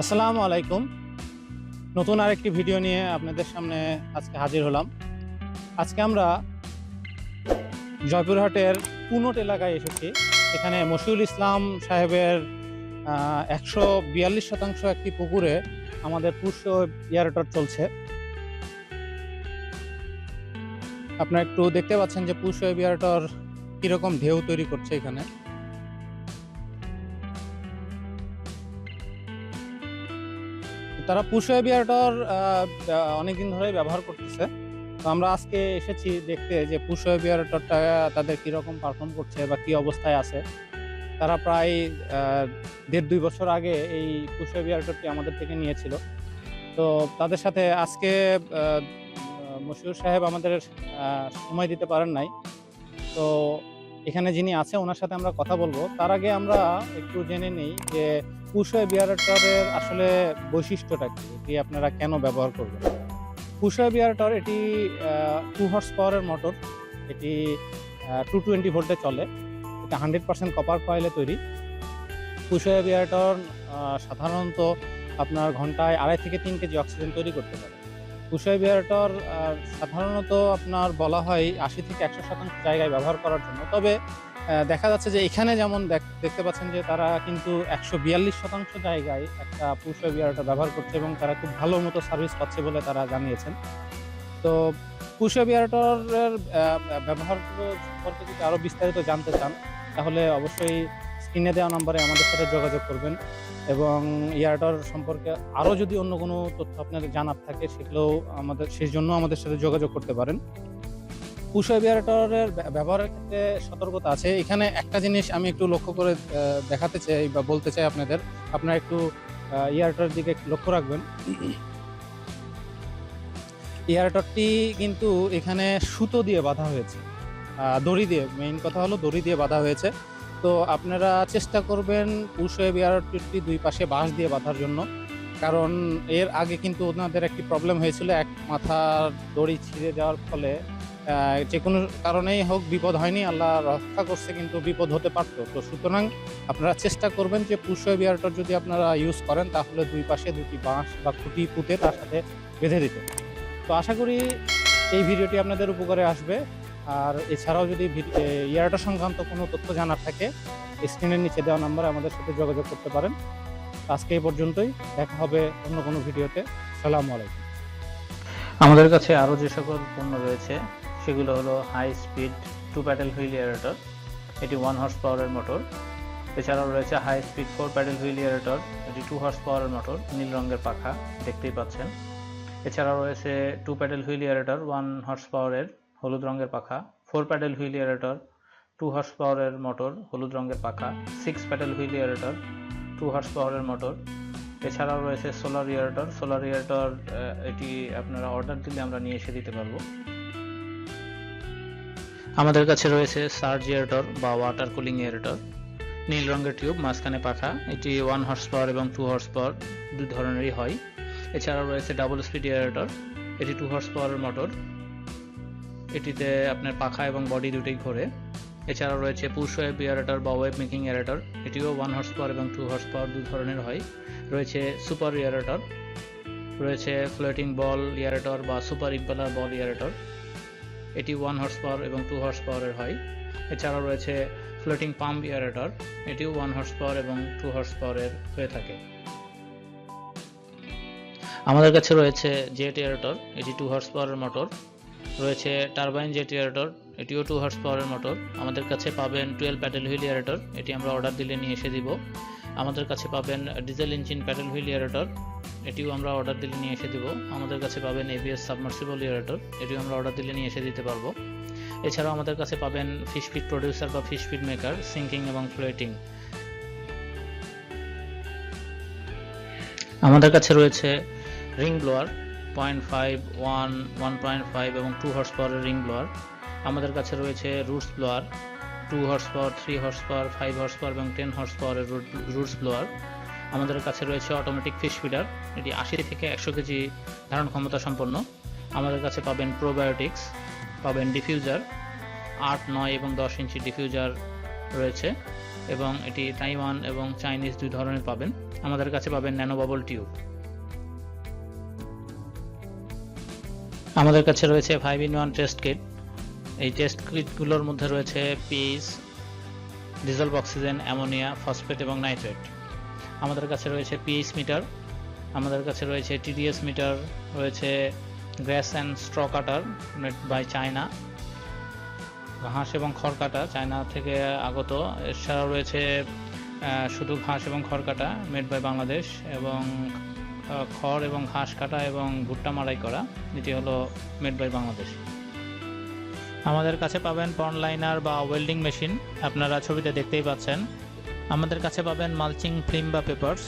আসসালামু আলাইকুম। নতুন আরেকটি ভিডিও নিয়ে আপনাদের সামনে আজকে হাজির হলাম। আজকে আমরা জয়পুরহাটের পুনট এলাকায় এসেছি। এখানে মশিউল ইসলাম সাহেবের একশো বিয়াল্লিশ শতাংশ একটি পুকুরে আমাদের পুষ্য ইয়ারেটর চলছে। আপনারা একটু দেখতে পাচ্ছেন যে পুষ্য বিয়ারেটর কীরকম ঢেউ তৈরি করছে এখানে। তারা পুষো বিয়ারটার অনেকদিন ধরেই ব্যবহার করতেছে। তো আমরা আজকে এসেছি দেখতে যে পুষো বিয়ারটারটা তাদের কীরকম পারফর্ম করছে বা কী অবস্থায় আছে। তারা প্রায় দেড় দুই বছর আগে এই পুষো বিয়ারটারটি আমাদের থেকে নিয়েছিল। তো তাদের সাথে আজকে মশিউর সাহেব আমাদের সময় দিতে পারেন নাই। তো এখানে যিনি আছে, ওনার সাথে আমরা কথা বলব। তার আগে আমরা একটু জেনে নিই যে পুষো বিয়ারটারের আসলে বৈশিষ্ট্যটা কি? এটি আপনারা কেন ব্যবহার করবেন? পুষো বিয়ারটার এটি টু হর্স পাওয়ারের মোটর এটি টু টোয়েন্টি ভোল্টে চলে। এটা হান্ড্রেড পার্সেন্ট কপার কয়েলে তৈরি। পুষো বিয়ারটার সাধারণত আপনার ঘন্টায় আড়াই থেকে তিন কেজি অক্সিজেন তৈরি করতে পারে। পুষো বিয়ারটার সাধারণত আপনার বলা হয় আশি থেকে একশো শতাংশ জায়গায় ব্যবহার করার জন্য। তবে দেখা যাচ্ছে যে এখানে যেমন দেখ- দেখতে পাচ্ছেন যে তারা কিন্তু একশো বিয়াল্লিশ শতাংশ জায়গায় একটা পুষো বিয়ারটা ব্যবহার করছে এবং তারা খুব ভালো মতো সার্ভিস পাচ্ছে বলে তারা জানিয়েছেন। তো পুষো বিয়ারটারের ব্যবহার সম্পর্কে যদি আরও বিস্তারিত জানতে চান, তাহলে অবশ্যই স্ক্রিনে দেওয়া নম্বরে আমাদের সাথে যোগাযোগ করবেন এবং ইয়ারটার সম্পর্কে আরও যদি অন্য কোনো তথ্য আপনাদের জানার থাকে, সেগুলোও আমাদের সেই জন্য আমাদের সাথে যোগাযোগ করতে পারেন। পুষো বিয়ারটারের ব্যবহারের ক্ষেত্রে সতর্কতা আছে। এখানে একটা জিনিস আমি একটু লক্ষ্য করে দেখাতে চাই বা বলতে চাই আপনাদের। আপনারা একটু ইয়ারটার দিকে লক্ষ্য রাখবেন। ইয়ারটারটি কিন্তু এখানে সুতো দিয়ে বাঁধা হয়েছে। দড়ি দিয়ে, মেইন কথা হলো দড়ি দিয়ে বাঁধা হয়েছে। তো আপনারা চেষ্টা করবেন পুষো বিয়ারটি দুই পাশে বাঁশ দিয়ে বাঁধার জন্য। কারণ এর আগে কিন্তু ওনাদের একটি প্রবলেম হয়েছিল, এক মাথার দড়ি ছিঁড়ে যাওয়ার ফলে যে কোনো কারণেই হোক বিপদ হয়নি, আল্লাহ রক্ষা করছে কিন্তু বিপদ হতে পারতো। তো সুতরাং আপনারা চেষ্টা করবেন যে পুষ্য বিয়ারটার যদি আপনারা ইউজ করেন, তাহলে দুই পাশে দুটি বাঁশ বা খুঁটি পুঁতে তার সাথে বেঁধে দিতে। তো আশা করি এই ভিডিওটি আপনাদের উপকারে আসবে। আর এছাড়াও যদি ইয়ারটা সংক্রান্ত কোনো তথ্য জানার থাকে স্ক্রিনের নিচে দেওয়া নাম্বারে আমাদের সাথে যোগাযোগ করতে পারেন। আজকে এই পর্যন্তই, দেখা হবে অন্য কোনো ভিডিওতে। সালামু আলাইকুম। আমাদের কাছে আরও যে সকল পণ্য রয়েছে সেগুলো হলো high speed two paddle wheel aerator এটি ওয়ান হর্স পাওয়ারের মোটর এছাড়াও রয়েছে high speed four paddle wheel aerator এটি টু হর্স পাওয়ারের মোটর নীল রঙের পাখা, দেখতেই পাচ্ছেন। এছাড়াও রয়েছে two paddle wheel aerator one horse পাওয়ারের হলুদ রঙের পাখা four paddle wheel aerator two horse পাওয়ারের মোটর হলুদ রঙের পাখা six paddle wheel aerator two horse পাওয়ারের মোটর এছাড়াও রয়েছে সোলার ইয়ারেটর সোলার ইয়ারেটর এটি আপনারা অর্ডার দিলে আমরা নিয়ে এসে দিতে পারব। আমাদের কাছে রয়েছে সার্জ ইয়ারেটর বা ওয়াটার কুলিং ইয়ারেটর নীল রঙের টিউব, মাঝখানে পাখা। এটি ওয়ান হর্স পাওয়ার এবং টু হর্স পাওয়ার দুই ধরনেরই হয়। এছাড়াও রয়েছে ডাবল স্পিড ইয়ারেটর এটি টু হর্স পাওয়ারের মোটর এটিতে আপনার পাখা এবং বডি দুটোই ঘোরে। এছাড়াও রয়েছে পুশ ওয়েব ইয়ারেটর বা ওয়েব মেকিং ইয়ারেটর এটিও ওয়ান হর্স পাওয়ার এবং টু হর্স পাওয়ার দুই ধরনের হয়। রয়েছে সুপার ইয়ারেটর রয়েছে ফ্লোটিং বল ইয়ারেটর বা সুপার ইম্পেলার বল ইয়ারেটর এটি ওয়ান হর্স পাওয়ার এবং টু হর্স পাওয়ারের হয়। এছাড়াও রয়েছে ফ্লোটিং পাম্প ইয়ারেটর এটিও ওয়ান হর্স পাওয়ার এবং টু হর্স পাওয়ারের হয়ে থাকে। আমাদের কাছে রয়েছে জেট ইয়ারেটর এটি টু হর্স পাওয়ারের মোটর রয়েছে টারবাইন জেট ইয়ারেটর এটিও টু হর্স পাওয়ারের মোটর আমাদের কাছে পাবেন টুয়েলভ প্যাডেল হুইল ইয়ারেটর এটি আমরা অর্ডার দিলে নিয়ে এসে দিব। আমাদের কাছে পাবেন diesel engine paddle wheel aerator এটিও আমরা অর্ডার দিলে নিয়ে এসে দেবো। আমাদের কাছে পাবেন এবিএস সাবমার্সিবল ইয়ারেটর এটিও আমরা অর্ডার দিলে নিয়ে এসে দিতে পারব। এছাড়াও আমাদের কাছে পাবেন ফিশ ফিড প্রডিউসার বা ফিশ ফিড মেকার সিঙ্কিং এবং ফ্লোয়েটিং আমাদের কাছে রয়েছে ring blower point five one one point five এবং টু হর্স পাওয়ারের রিং ব্লোয়ার আমাদের কাছে রয়েছে roots blower two horse power three horse power five horse power এবং টেন হর্স পাওয়ারের রুটস ব্লোয়ার আমাদের কাছে রয়েছে অটোমেটিক ফিশ ফিডার এটি আশি থেকে একশো কেজি ধারণ ক্ষমতা সম্পন্ন। আমাদের কাছে পাবেন প্রোবায়োটিক্স পাবেন ডিফিউজার আট, নয় এবং দশ ইঞ্চি ডিফিউজার রয়েছে এবং এটি তাইওয়ান এবং চাইনিজ দুই ধরনের পাবেন। আমাদের কাছে পাবেন ন্যানো বাবল টিউব আমাদের কাছে রয়েছে five in one test kit এই টেস্ট কিটগুলোর মধ্যে রয়েছে pH diesel oxygen ammonia phosphate এবং নাইট্রেট আমাদের কাছে রয়েছে পিএইচ মিটার আমাদের কাছে রয়েছে টিডিএস মিটার রয়েছে gas and straw cutter made by China ঘাস এবং খড় কাটা চায়না থেকে আগত। এছাড়াও রয়েছে শুধু ঘাস এবং খড় কাটা মেড বাই বাংলাদেশ এবং খড় এবং ঘাস কাটা এবং ভুট্টা মারাই করা, এটি হলো মেড বাই বাংলাদেশ আমাদের কাছে পাবেন পন লাইনার বা ওয়েল্ডিং মেশিন আপনারা ছবিতে দেখতেই পাচ্ছেন। আমাদের কাছে পাবেন মালচিং ফিল্ম বা পেপারস।